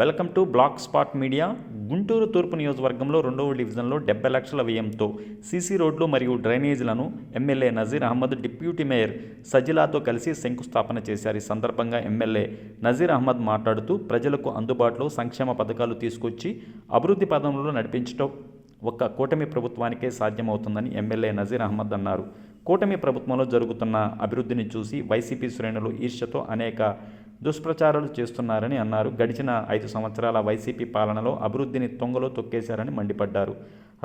Welcome to black spot media. Guntur తూర్పు నియోజకవర్గంలో రెండవ డివిజన్లో డెబ్బై లక్షల వ్యయంతో సీసీ రోడ్లు మరియు డ్రైనేజీలను MLA Nazeer Ahmed deputy mayor సజిలాతో కలిసి శంకుస్థాపన చేశారు. ఈ సందర్భంగా ఎమ్మెల్యే నజీర్ అహ్మద్ మాట్లాడుతూ ప్రజలకు అందుబాటులో సంక్షేమ పథకాలు తీసుకొచ్చి అభివృద్ధి పదంలో నడిపించడం ఒక్క కూటమి ప్రభుత్వానికే సాధ్యమవుతుందని ఎమ్మెల్యే నజీర్ అహ్మద్ అన్నారు. కూటమి ప్రభుత్వంలో జరుగుతున్న అభివృద్ధిని చూసి వైసీపీ శ్రేణులు ఈర్ష్యతో అనేక దుష్ప్రచారాలు చేస్తున్నారని అన్నారు. గడిచిన ఐదు సంవత్సరాల వైసీపీ పాలనలో అభివృద్ధిని తొంగలో తొక్కేశారని మండిపడ్డారు.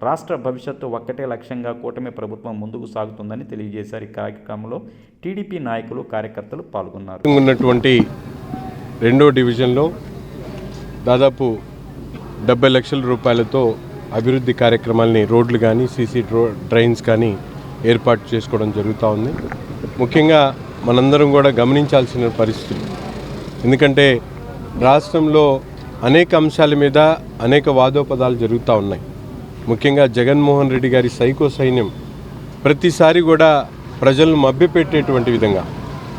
రాష్ట్ర భవిష్యత్తు ఒక్కటే లక్ష్యంగా కూటమి ప్రభుత్వం ముందుకు సాగుతుందని తెలియజేశారు. ఈ కార్యక్రమంలో టీడీపీ నాయకులు కార్యకర్తలు పాల్గొన్నారు. ఉన్నటువంటి రెండో డివిజన్లో దాదాపు డెబ్బై లక్షల రూపాయలతో అభివృద్ధి కార్యక్రమాల్ని రోడ్లు కానీ సీసీ డ్రో డ్రైన్స్ కానీ ఏర్పాటు చేసుకోవడం జరుగుతూ ఉంది. ముఖ్యంగా మనందరం కూడా గమనించాల్సిన పరిస్థితి ఎందుకంటే రాష్ట్రంలో అనేక అంశాల మీద అనేక వాదోపదాలు జరుగుతూ ఉన్నాయి. ముఖ్యంగా జగన్మోహన్ రెడ్డి గారి సైకో సైన్యం ప్రతిసారి కూడా ప్రజలను మభ్యపెట్టేటువంటి విధంగా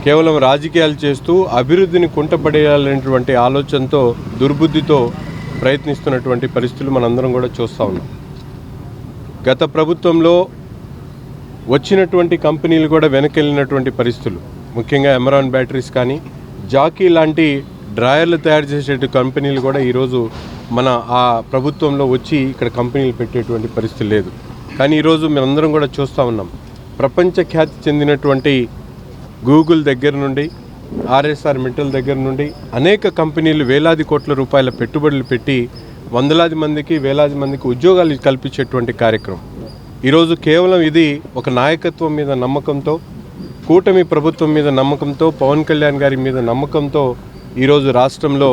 కేవలం రాజకీయాలు చేస్తూ అభివృద్ధిని కుంటపడేయాలనేటువంటి ఆలోచనతో దుర్బుద్ధితో ప్రయత్నిస్తున్నటువంటి పరిస్థితులు మనందరం కూడా చూస్తూ ఉన్నాం. గత ప్రభుత్వంలో వచ్చినటువంటి కంపెనీలు కూడా వెనకెళ్ళినటువంటి పరిస్థితులు ముఖ్యంగా ఎమరాన్ బ్యాటరీస్ కానీ జాకీ లాంటి డ్రాయర్లు తయారు చేసే కంపెనీలు కూడా ఈరోజు మన ఆ ప్రభుత్వంలో వచ్చి ఇక్కడ కంపెనీలు పెట్టేటువంటి పరిస్థితి లేదు. కానీ ఈరోజు మేమందరం కూడా చూస్తూ ఉన్నాం. ప్రపంచ ఖ్యాతి చెందినటువంటి గూగుల్ దగ్గర నుండి ఆర్ఎస్ఆర్ మెటల్ దగ్గర నుండి అనేక కంపెనీలు వేలాది కోట్ల రూపాయల పెట్టుబడులు పెట్టి వందలాది మందికి వేలాది మందికి ఉద్యోగాలు కల్పించేటువంటి కార్యక్రమం. ఈరోజు కేవలం ఇది ఒక నాయకత్వం మీద నమ్మకంతో కూటమి ప్రభుత్వం మీద నమ్మకంతో పవన్ కళ్యాణ్ గారి మీద నమ్మకంతో ఈరోజు రాష్ట్రంలో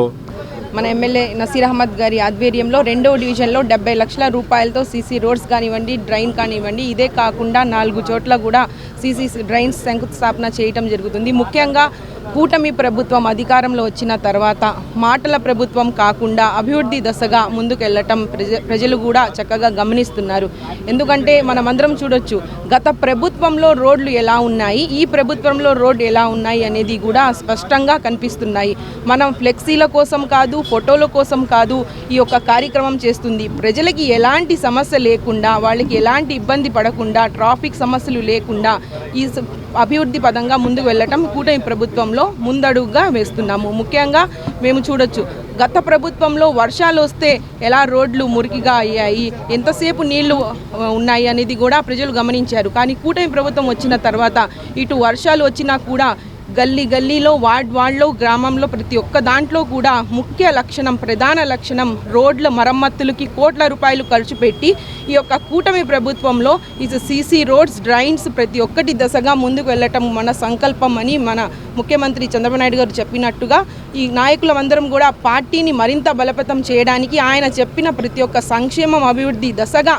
మన ఎమ్మెల్యే నసీర్ అహ్మద్ గారి ఆధ్వర్యంలో రెండవ డివిజన్లో డెబ్బై లక్షల రూపాయలతో సీసీ రోడ్స్ కానివ్వండి డ్రైన్ కానివ్వండి ఇదే కాకుండా నాలుగు చోట్ల కూడా సీసీ డ్రైన్స్ శంకుస్థాపన చేయటం జరుగుతుంది. ముఖ్యంగా కూటమి ప్రభుత్వం అధికారంలో వచ్చిన తర్వాత మాటల ప్రభుత్వం కాకుండా అభివృద్ధి దశగా ముందుకెళ్ళటం ప్రజ ప్రజలు కూడా చక్కగా గమనిస్తున్నారు. ఎందుకంటే మనమందరం చూడొచ్చు గత ప్రభుత్వంలో రోడ్లు ఎలా ఉన్నాయి ఈ ప్రభుత్వంలో రోడ్లు ఎలా ఉన్నాయి అనేది కూడా స్పష్టంగా కనిపిస్తున్నాయి. మనం ఫ్లెక్సీల కోసం కాదు ఫోటోల కోసం కాదు ఈ యొక్క కార్యక్రమం చేస్తుంది. ప్రజలకి ఎలాంటి సమస్య లేకుండా వాళ్ళకి ఎలాంటి ఇబ్బంది పడకుండా ట్రాఫిక్ సమస్యలు లేకుండా ఈ అభివృద్ధి పదంగా ముందుకు వెళ్ళటం కూటమి ప్రభుత్వంలో ముందడుగుగా వేస్తున్నాము. ముఖ్యంగా మేము చూడొచ్చు గత ప్రభుత్వంలో వర్షాలు వస్తే ఎలా రోడ్లు మురికిగా అయ్యాయి ఎంతసేపు నీళ్ళు ఉన్నాయి అనేది కూడా ప్రజలు గమనించారు. కానీ కూటమి ప్రభుత్వం వచ్చిన తర్వాత ఇటు వర్షాలు వచ్చినా కూడా గల్లీ గల్లీలో వార్డ్ వార్డ్లో గ్రామంలో ప్రతి ఒక్క దాంట్లో కూడా ముఖ్య లక్షణం ప్రధాన లక్షణం రోడ్ల మరమ్మతులకి కోట్ల రూపాయలు ఖర్చు పెట్టి ఈ యొక్క కూటమి ప్రభుత్వంలో ఇది సీసీ రోడ్స్ డ్రైన్స్ ప్రతి ఒక్కటి దశగా ముందుకు వెళ్ళటం మన సంకల్పం అని మన ముఖ్యమంత్రి చంద్రబాబు నాయుడు గారు చెప్పినట్టుగా ఈ నాయకులందరం కూడా పార్టీని మరింత బలపతం చేయడానికి ఆయన చెప్పిన ప్రతి ఒక్క సంక్షేమం అభివృద్ధి దశగా